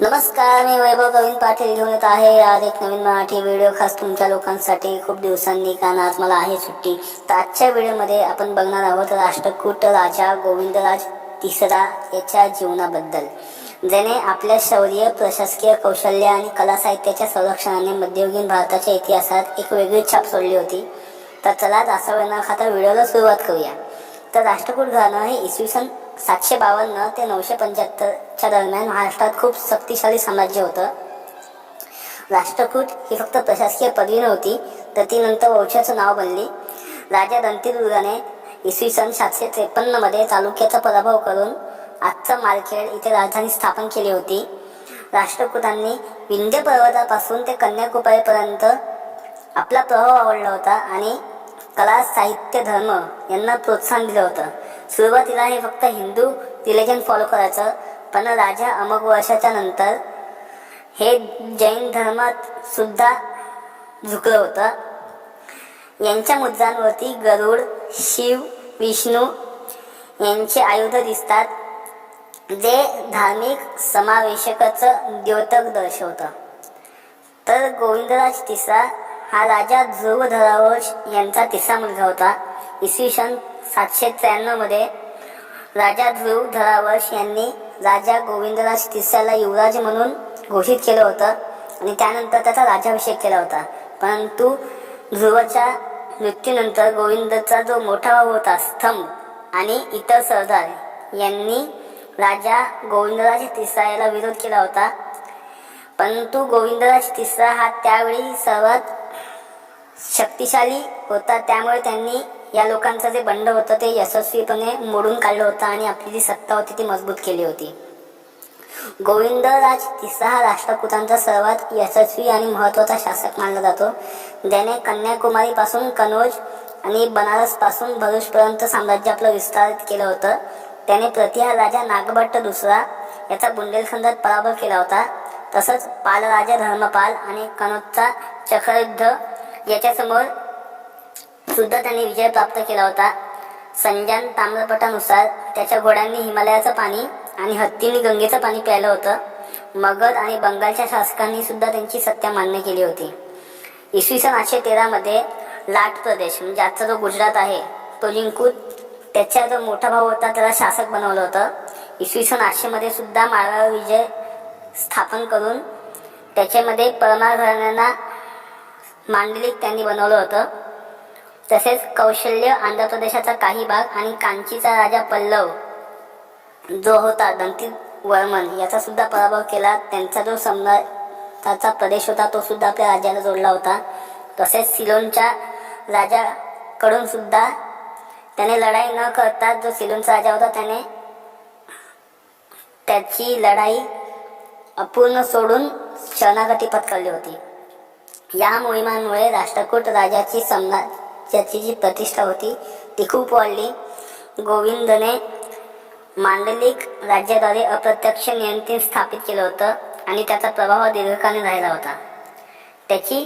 नमस्कार मी वैभव गोविंद पाटील. घेऊन येत आहे आज एक नवीन मराठी व्हिडिओ. खास तुमच्या लोकांसाठी खूप दिवसांनी कारण आज मला आहे सुट्टी. तर आजच्या व्हिडिओमध्ये आपण बघणार आहोत राष्ट्रकूट राजा गोविंदराज तिसरा याच्या जीवनाबद्दल. ज्याने आपल्या शौर्य प्रशासकीय कौशल्य आणि कला साहित्याच्या संरक्षणाने मध्ययुगीन भारताच्या इतिहासात एक वेगळी छाप सोडली होती. तर चला जास्त वेळ न खाता व्हिडिओला सुरुवात करूया. तर राष्ट्रकूट घराणं हे इसवी सन सातशे बावन्न ते नऊशे पंच्याहत्तरच्या दरम्यान महाराष्ट्रात खूप शक्तिशाली साम्राज्य होतं. राष्ट्रकूट ही फक्त प्रशासकीय पदवी नव्हती तर ती नंतर वंशाचं नाव बनली. राजा दंतीदुर्गाने इसवी सन सातशे त्रेपन्नमध्ये चालुक्याचा पराभव करून आजचा मालखेड इथे राजधानी स्थापन केली होती. राष्ट्रकूटांनी विंध्य पर्वतापासून ते कन्याकुमारीपर्यंत आपला प्रभाव आवडला होता आणि कला साहित्य धर्म यांना प्रोत्साहन दिलं होतं. सुरुवातीला हे फक्त हिंदू रिलिजन फॉलो करायचं पण राजा अमक वर्षाच्या नंतर हे जैन धर्मात सुद्धा झुकलं होतं. यांच्या मुद्रांवरती गरुड शिव विष्णू यांचे आयुध दिसतात जे धार्मिक समावेशकाचं द्योतक दर्शवतं. तर गोविंदराज तिसरा हा राजा ध्रुवधरावश यांचा तिसरा मुलगा होता इसवी सन सातशे त्र्याण्णवमध्ये राजा ध्रुव धरावश यांनी राजा गोविंदराज तिसऱ्याला युवराज म्हणून घोषित केलं होतं आणि त्यानंतर त्याचा राज्याभिषेक केला होता. परंतु ध्रुवाच्या मृत्यूनंतर गोविंदचा जो मोठा भाऊ होता स्तंभ आणि इतर सरदार यांनी राजा गोविंदराज तिसरा याला विरोध केला होता. परंतु गोविंदराज तिसरा हा त्यावेळी सर्वात शक्तिशाली होता. त्यामुळे त्यांनी या लोकांचं जे बंड होतं ते यशस्वीपणे मोडून काढलं होतं आणि आपली जी सत्ता होती ती मजबूत केली होती. गोविंदराज तिसरा हा राष्ट्रकुटांचा सर्वात यशस्वी आणि महत्त्वाचा शासक मानला जातो. ज्याने कन्याकुमारी पासून आणि बनारसपासून भरूचपर्यंत साम्राज्य आपलं विस्तारित केलं होतं. त्याने प्रतिहार राजा नागभट्ट दुसरा याचा बुंदेलखंडात पराभव केला होता. तसंच पालराजा धर्मपाल आणि कनोजचा चक्रयुद्ध याच्यासमोर सुद्धा त्यांनी विजय प्राप्त केला होता. संजान ताम्रपटानुसार त्याच्या घोड्यांनी हिमालयाचं पाणी आणि हत्तींनी गंगेचं पाणी प्यायलं होतं. मगध आणि बंगालच्या शासकांनी सुद्धा त्यांची सत्ता मान्य केली होती. इसवी सन आठशे तेरामध्ये लाट प्रदेश म्हणजे आजचा जो गुजरात आहे तो जिंकून त्याचा जो मोठा भाऊ होता त्याला शासक बनवलं होतं. इसवी सन आठशेमध्ये सुद्धा माळावर विजय स्थापन करून त्याच्यामध्ये परमार घराण्यांना मांडलिक त्यांनी बनवलं होतं. तसेच कौशल्य आंध्र प्रदेशाचा काही भाग आणि कांचीचा राजा पल्लव जो होता दंती वर्मन याचा सुद्धा पराभव केला. त्यांचा जो सम्राटाचा प्रदेश होता तो सुद्धा आपल्या राज्याला जोडला होता. तसेच सिलोनच्या राजाकडून सुद्धा त्याने लढाई न करता जो सिलोनचा राजा होता त्याने त्याची लढाई अपूर्ण सोडून शरणागती पत्करली होती. या मोहिमांमुळे राष्ट्रकूट राजाची सम्राट त्याची जी प्रतिष्ठा होती ती खूप वाढली. गोविंदने मांडलिक राज्याद्वारे अप्रत्यक्ष नियंत्रण स्थापित केलं होतं आणि त्याचा प्रभाव दीर्घकालीन राहिला होता. त्याची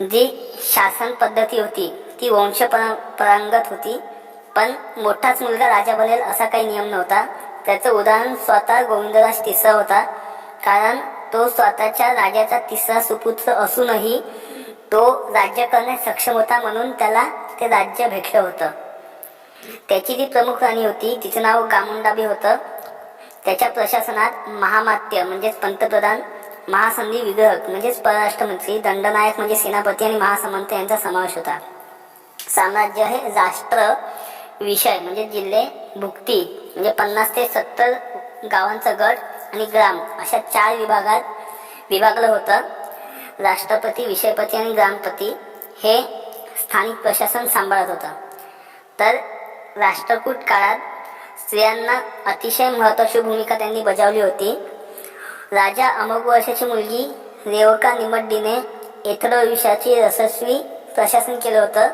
जी शासन पद्धती होती ती वंश परांगत होती पण मोठाच मुलगा राजा बनेल असा काही नियम नव्हता. त्याचं उदाहरण स्वतः गोविंदराज तिसरा होता कारण तो स्वतःच्या राजाचा तिसरा सुपुत्र असूनही तो राज्य करण्यास सक्षम होता म्हणून त्याला ते राज्य भेटलं होतं. त्याची जी प्रमुख राणी होती तिचं नाव गामुंडाबी होतं. त्याच्या प्रशासनात महामात्य म्हणजेच पंतप्रधान महासंधी विग्रहक म्हणजेच परराष्ट्रमंत्री दंडनायक म्हणजे सेनापती आणि महासमंत यांचा समावेश होता. साम्राज्य हे राष्ट्र विषय म्हणजे जिल्हे भुक्ती म्हणजे पन्नास ते सत्तर गावांचा गट आणि ग्राम अशा चार विभागात विभागलं होतं. राष्ट्रपती विषयपती आणि ग्रामपती हे स्थानिक प्रशासन सांभाळत होतं. तर राष्ट्रकूट काळात स्त्रियांना अतिशय महत्त्वाची भूमिका त्यांनी बजावली होती. राजा अमोघ वर्षाची मुलगी रेवका निमड्डीने एथडोविषाची यशस्वी प्रशासन केलं होतं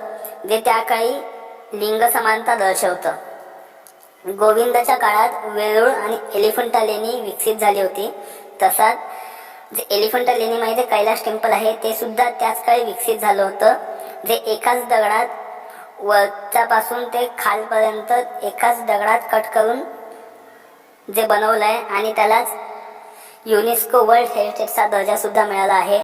जे त्या काळी लिंग समानता दर्शवतं. गोविंदाच्या काळात वेरूळ आणि एलिफंटा लेणी विकसित झाली होती. तसाच जे एलिफंटा लेणीमध्ये कैलाश टेम्पल आहे ते सुद्धा त्याच काळी विकसित झालं होतं. जे एकाच दगडात वरच्यापासून ते खालपर्यंत एकाच दगडात कट करून जे बनवलं आहे आणि त्यालाच युनेस्को वर्ल्ड हेरिटेजचा दर्जासुद्धा मिळाला आहे.